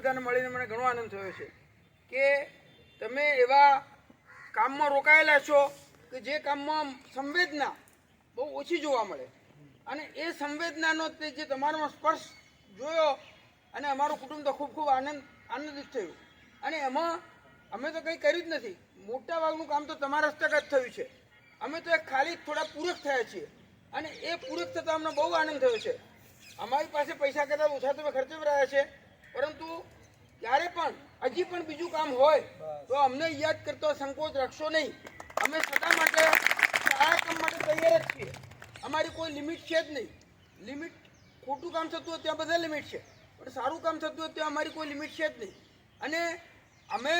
બધાને મળીને મને ઘણો આનંદ થયો છે કે તમે એવા કામમાં રોકાયેલા છો કે જે કામમાં સંવેદના બહુ ઓછી જોવા મળે. અને એ સંવેદનાનો તે જે તમારામાં સ્પર્શ જોયો અને અમારું કુટુંબ તો ખૂબ ખૂબ આનંદ, આનંદિત થયું. અને એમાં અમે તો કંઈ કર્યું જ નથી. મોટા ભાગનું કામ તો તમારા હસ્તગત થયું છે. અમે તો એક ખાલી થોડા પૂરક થયા છીએ. અને એ પૂરક થતાં અમને બહુ આનંદ થયો છે. અમારી પાસે પૈસા કરતાં ઓછા તમે ખર્ચી રહ્યા છે પરંતુ ત્યારે પણ હજી પણ બીજું કામ હોય તો અમને યાદ કરતો સંકોચ રાખશો નહીં. અમે સદા માટે સારા કામ માટે તૈયાર જ છીએ. અમારી કોઈ લિમિટ છે જ નહીં. લિમિટ ખોટું કામ થતું હોય ત્યાં બધા લિમિટ છે. પણ સારું કામ થતું હોય ત્યાં અમારી કોઈ લિમિટ છે જ નહીં. અને અમે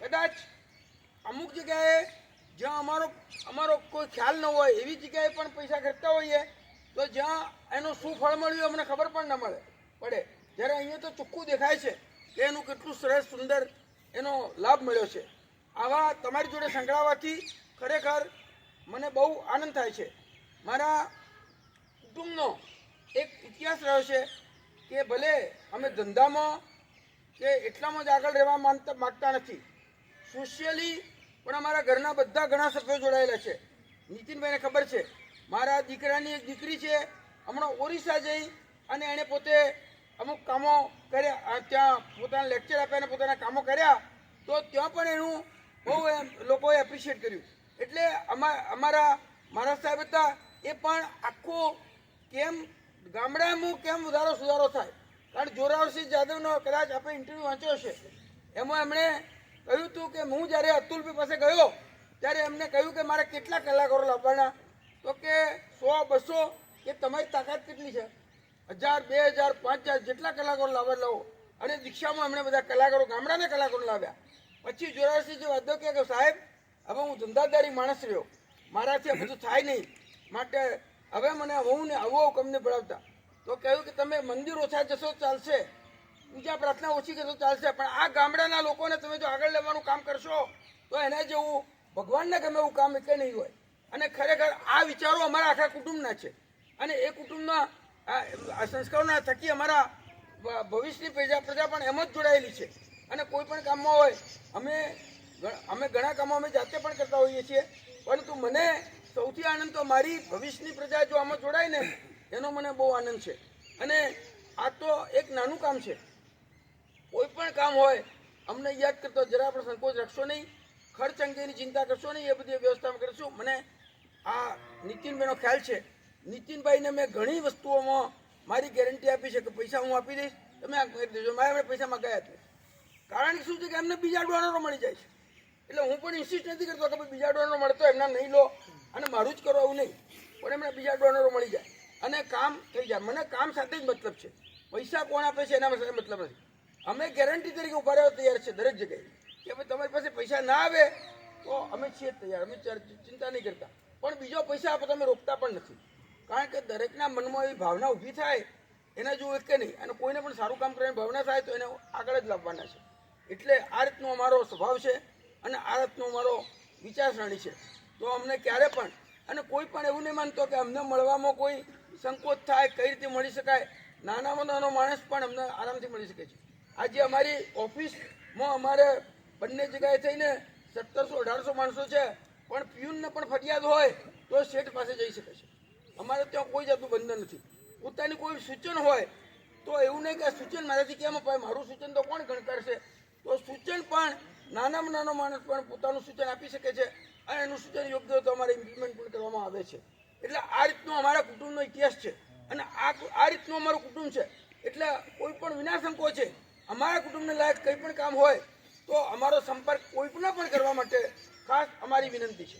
કદાચ અમુક જગ્યાએ જ્યાં અમારો અમારો કોઈ ખ્યાલ ન હોય એવી જગ્યાએ પણ પૈસા ખર્ચતા હોઈએ તો જ્યાં એનું શું ફળ મળ્યું અમને ખબર પણ ન મળે પડે. જ્યારે અહીંયા તો ચોખ્ખું દેખાય છે. કે એનું કેટલું સરસ સુંદર એનો લાભ મળ્યો છે. આવા તમારી જોડે સંકળાવાથી ખરેખર મને બહુ આનંદ થાય છે. મારા કુટુંબનો એક ઇતિહાસ રહ્યો છે કે ભલે અમે ધંધામાં કે એટલામાં જ આગળ રહેવા માનતા માગતા નથી. સોશિયલી પણ અમારા ઘરના બધા ઘણા સભ્યો જોડાયેલા છે. નીતિનભાઈને ખબર છે. મારા દીકરાની એક દીકરી છે. હમણાં ઓરિસ્સા જઈ અને એણે પોતે અમુક કામો કર્યા ત્યાં પોતાના લેક્ચર આપ્યા પોતાના કામો કર્યા, તો ત્યાં પણ એનું બહુ એમ લોકોએ એપ્રિશિએટ કર્યું. એટલે અમા, અમારા મહારાજ સાહેબ હતા, એ પણ આખું કેમ, ગામડામાં કેમ વધારો સુધારો થાય? કારણ જોરાવરસિંહ જાદવનો કદાચ આપણે ઇન્ટરવ્યૂ વાંચ્યો છે એમાં એમણે કહ્યું હતું કે હું જ્યારે અતુલભાઈ પાસે ગયો, ત્યારે એમને કહ્યું કે મારે કેટલા કલાકારો લાવવાના? તો કે સો બસો, કે તમારી તાકાત કેટલી છે? હજાર, બે હજાર, પાંચ હજાર જેટલા કલાકારો લાવવા લાવો. અને દીક્ષામાં એમણે બધા કલાકારો, ગામડાના કલાકારો લાવ્યા. પછી જોરાવસિંહજી વાદો કે સાહેબ, હવે હું ધંધાદારી માણસ રહ્યો. મારાથી આ બધું થાય નહીં. માટે હવે મને હું ને આવું આવું કમને ભણાવતા તો કહ્યું કે તમે મંદિર ઓછા જશો, ચાલશે. પૂજા પ્રાર્થના ઓછી કરશો, ચાલશે. પણ આ ગામડાના લોકોને તમે જો આગળ લેવાનું કામ કરશો, તો એના જેવું ભગવાનને ગમે એવું કામ એટલે નહીં હોય. અને ખરેખર આ વિચારો અમારા આખા કુટુંબના છે. અને એ કુટુંબના આ સંસ્કારોના થકી અમારા ભવિષ્યની પ્રજા પ્રજા પણ એમ જ જોડાયેલી છે. અને કોઈ પણ કામમાં હોય, અમે અમે ઘણા કામો અમે જાતે પણ કરતા હોઈએ છીએ. પરંતુ મને સૌથી આનંદ તો મારી ભવિષ્યની પ્રજા જો આમાં જોડાય ને, એનો મને બહુ આનંદ છે. અને આ તો એક નાનું કામ છે. કોઈ પણ કામ હોય, અમને યાદ કરતો જરા આપણે સંકોચ રાખશો નહીં. ખર્ચ અંગેની ચિંતા કરશો નહીં, એ બધી વ્યવસ્થા કરશું. કરીશું મને આ નીતિનભાઈનો ખ્યાલ છે. નીતિનભાઈને મેં ઘણી વસ્તુઓમાં મારી ગેરંટી આપી છે કે પૈસા હું આપી દઈશ. તમે આ કરી દેજો. મારે પૈસામાં જ નથી. કારણ શું છે કે એમને બીજા ડોનરો મળી જાય છે. એટલે હું પણ ઇન્સિસ્ટ નથી કરતો કે બીજા ડોનરો મળતો એમના નહીં લો. અને મારું જ કરો આવું નહીં. પણ એમને બીજા ડોનરો મળી જાય. અને કામ થઈ જાય. મને કામ સાથે જ મતલબ છે. પૈસા કોણ આપે છે એના સાથે મતલબ નથી. અમે ગેરંટી તરીકે ઊભા રહેવા તૈયાર છે દરેક જગ્યાએ. કે ભાઈ તમારી પાસે પૈસા ના આવે તો અમે છીએ તૈયાર. અમે ચિંતા નહીં કરતા. પણ બીજો પૈસા આપો તમે રોકતા પણ નથી. કારણ કે દરેકના મનમાં એવી ભાવના ઊભી થાય, એના જોવું એક કે નહીં, અને કોઈને પણ સારું કામ કરવાની ભાવના થાય, તો એને આગળ જ લાવવાના છે. એટલે આ રીતનો અમારો સ્વભાવ છે અને આ રીતનો અમારો વિચારસરણી છે. તો અમને ક્યારે પણ, અને કોઈ પણ એવું નહીં માનતો કે અમને મળવામાં કોઈ સંકોચ થાય, કઈ રીતે મળી શકાય, નાનામાં નાનો માણસ પણ અમને આરામથી મળી શકે છે. આજે અમારી ઓફિસમાં અમારે બંને જગ્યાએ થઈને સત્તરસો અઢારસો માણસો છે, પણ પ્યુનને પણ ફરિયાદ હોય, તો શેઠ પાસે જઈ શકે છે. અમારે ત્યાં કોઈ જાતનું બંધન નથી. પોતાની કોઈ સૂચન હોય, તો એવું નહીં કે સૂચન મારાથી કેમ અપાય? મારું સૂચન તો કોણ ગણકારશે તો સૂચન પણ નાનામાં નાનો માણસ પણ પોતાનું સૂચન આપી શકે છે અને એનું સૂચન યોગ્ય તો અમારે ઇમ્પ્લિમેન્ટ પણ કરવામાં આવે છે. એટલે આ રીતનો અમારા કુટુંબનો ઇતિહાસ છે. અને આ આ રીતનું અમારું કુટુંબ છે. એટલે કોઈ પણ વિનાશંકો છે, અમારા કુટુંબને લાયક કંઈ પણ કામ હોય, તો અમારો સંપર્ક કોઈ પણ પણ કરવા માટે ખાસ અમારી વિનંતી છે.